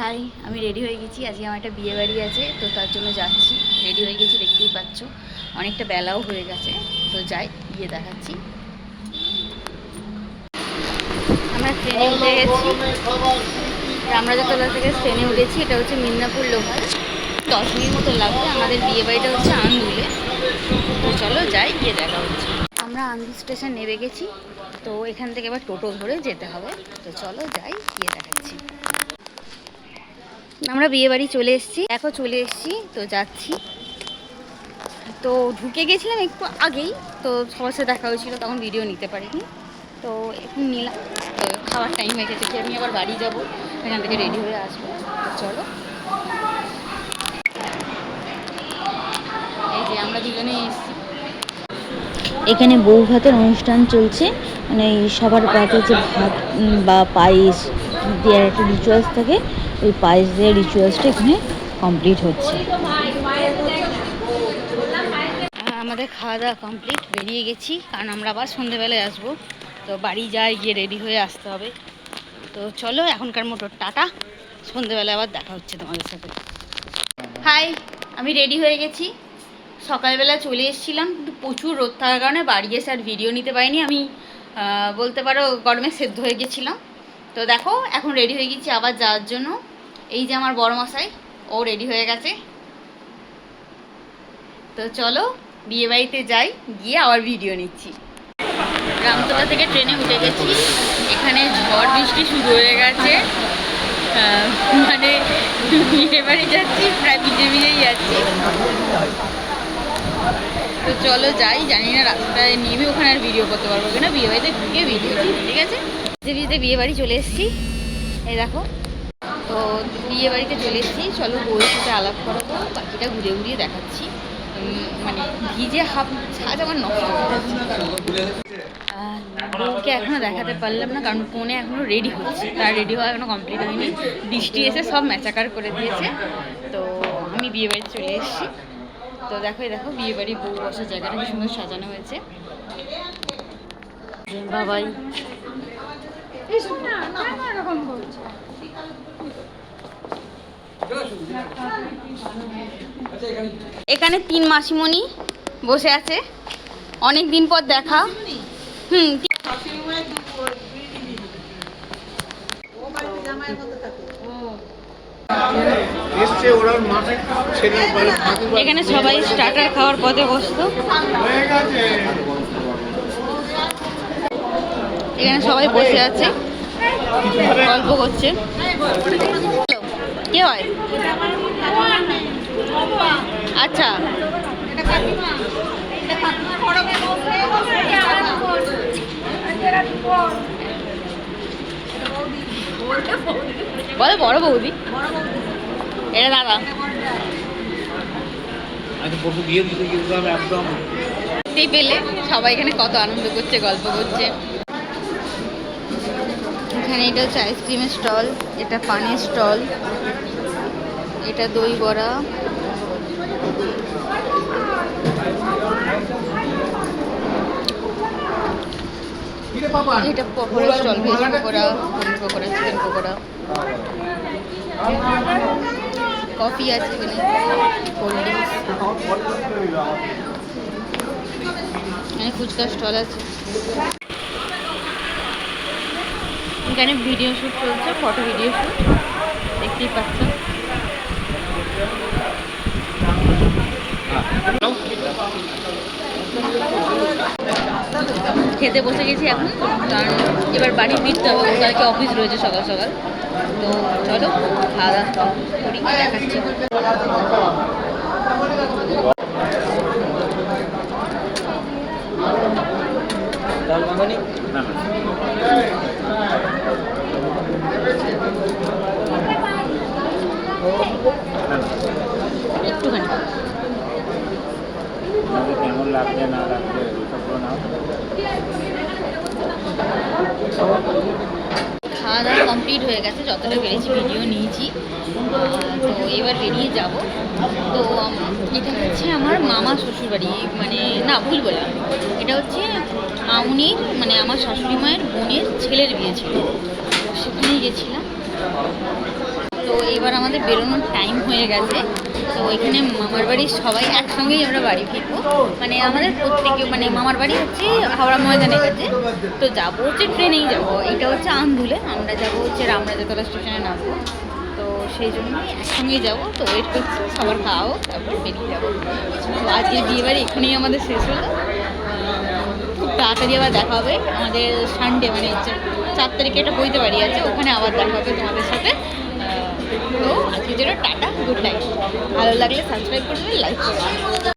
High আমি ready হয়ে গেছি। আজকে আমার একটা বিয়ে বাড়ি আছে, তো তার জন্য যাচ্ছি। রেডি হয়ে গেছি, দেখতেই পাচ্ছ। অনেকটা বেলাও হয়ে গেছে। তো যাই, গিয়ে দেখাচ্ছি। আমরা ট্রেনে উঠে গেছি। রামরাজাতলা থেকে ট্রেনে উঠেছি। এটা হচ্ছে মিদনাপুর লোকাল দশ মিনিট মতো লাগবে। আমাদের বিয়ে বাড়িটা হচ্ছে আন্দুলে। তো চলো যাই, গিয়ে দেখা হচ্ছে। আমরা আন্দুল স্টেশন নেমে গেছি। তো এখান থেকে এবার টোটো ধরে যেতে হবে। তো চলো যাই, গিয়ে দেখাচ্ছি। আমরা বিয়ে বাড়ি চলে এসেছি। দেখো চলে এসেছি, তো যাচ্ছি। তো ঢুকে গেছিলাম একটু আগেই, তো সবার সাথে দেখা হয়েছিল, তখন ভিডিও নিতে পারিনি। তো এখন নিলাম, তো খাওয়ার টাইম হয়ে গেছে। আমি আবার বাড়ি যাব, এখান থেকে রেডি হয়ে আসব। চলো। এই যে আমরা দুজনে এসেছি। এখানে বউ ভাতের অনুষ্ঠান চলছে। মানে সবার পাতে যে ভাত বা পায়েস দেওয়ার একটা রিচুয়ালস থাকে ওই পায়েস দেওয়ার রিচুয়ালসটা এখানে কমপ্লিট হচ্ছে। আমাদের খাওয়া দাওয়া কমপ্লিট বেরিয়ে গেছি, কারণ আমরা আবার সন্ধেবেলায় আসব। তো বাড়ি যাই, গিয়ে রেডি হয়ে আসতে হবে। তো চলো, এখনকার মতো টাটা। সন্ধেবেলায় আবার দেখা হচ্ছে তোমাদের সাথে। হাই আমি রেডি হয়ে গেছি। সকালবেলা চলে এসেছিলাম, কিন্তু প্রচুর রোদ থাকার কারণে বাড়ি এসে আর ভিডিও নিতে পারিনি। আমি বলতে পারো, গরমে সেদ্ধ হয়ে গেছিলাম। তো দেখো, এখন রেডি হয়ে গেছি আবার যাওয়ার জন্য। এই যে আমার বড় মশাই, ও রেডি হয়ে গেছে। তো চলো, বিয়ে বাড়িতে যাই, গিয়ে আবার ভিডিও নিচ্ছি। রামতলা থেকে ট্রেনে উঠে গেছি। এখানে ঝড় বৃষ্টি শুরু হয়ে গেছে। মানে বিয়ে বাড়ি যাচ্ছি, প্রায় ভিজে ভিজেই যাচ্ছি। তো চলো যাই, জানি না রাস্তায় নেমে ওখানে আর ভিডিও করতে পারব কিনা, বিয়ে বাড়িতে ঢুকে ভিডিও ঠিক আছে? ভিজে বিয়ে বাড়ি চলে এসেছি। এই দেখো তো বিয়ে বাড়িতে চলে এসেছি। চলো বউয়ের সাথে আলাপ করাবো বাকিটা ঘুরে ঘুরিয়ে দেখাচ্ছি। মানে ভিজে হাফ সাজ আমার নষ্ট যাচ্ছে। বউকে এখনও দেখাতে পারলাম না কারণ ফোনে এখনও রেডি হচ্ছে। তার রেডি হওয়া এখনও কমপ্লিট হয়নি। বৃষ্টি এসে সব ম্যাচাকার করে দিয়েছে। তো আমি বিয়ে বাড়িতে চলে এসেছি। তো দেখো দেখো বিয়ে বাড়ি বউ বসার জায়গাটা কি সুন্দর সাজানো হয়েছে। বাবাই। এখানে তিন মাসিমণি বসে আছে। অনেক দিন পর দেখা। হুম এখানে সবাই স্টার্টার খাওয়ার পথে বসতো। এখানে সবাই বসে আছে। গল্প করছে। কে হয়? আচ্ছা। বলো বড় বৌদি। এটা দাদা। দেখতেই পেলে সবাই এখানে কত আনন্দ করছে গল্প করছে। এখানে এটা হচ্ছে আইসক্রিমের স্টল এটা পানের স্টল এটা দই বড়া। এটা pakora stall veg pakora paneer pakora chicken pakora. Coffee আছে এখানে কোল্ড ড্রিঙ্কস। এখানে ফুচকা স্টল আছে। এখানে ভিডিও শ্যুট চলছে ফটো ভিডিও শ্যুট দেখতেই পাচ্ছ। খেতে বসে গেছি এখন, কারণ এবার বাড়ি ফিরতে হবে কালকে অফিস রয়েছে সকাল সকাল। তো চলো, খাওয়া দাওয়া করি, দেখাচ্ছি। একটুখানি। কেমন না খাওয়া দাওয়া কমপ্লিট হয়ে গেছে যতটা পেরেছি ভিডিও নিয়েছি। তো এবার বেরিয়ে যাব। তো এটা হচ্ছে আমার মামা শ্বশুরবাড়ি মানে না ভুল বললাম। এটা হচ্ছে মামুনির মানে আমার শাশুড়ি মায়ের বোনের ছেলের বিয়ে ছিল। তো সেখানেই গেছিলাম। তো এবার আমাদের বেরোনোর টাইম হয়ে গেছে। তো এখানে মামার বাড়ির সবাই একসঙ্গেই আমরা বাড়ি ফিরবো। মানে আমাদের প্রত্যেকে মানে মামার বাড়ি হচ্ছে হাওড়া ময়দানে কাছে তো যাব হচ্ছে ট্রেনেই যাব। এটা হচ্ছে আন্দুলে। আমরা যাব হচ্ছে রামরাজাতলা স্টেশনে নামবো। তো সেই জন্যই একসঙ্গেই যাব। তো ওয়েট করছি সবার খাওয়াও তারপর বেরিয়ে যাব। তো আজকে বিয়ে বাড়ি এখানেই আমাদের শেষ হলো। খুব তাড়াতাড়ি আবার দেখা হবে। আমাদের সানডে মানে চার তারিখে একটা বইতে বাড়ি আছে। ওখানে আবার দেখা হবে তোমাদের সাথে। তো আজকের জন্য টাটা গুড নাইট ভালো লাগলে সাবস্ক্রাইব করবে লাইক করবে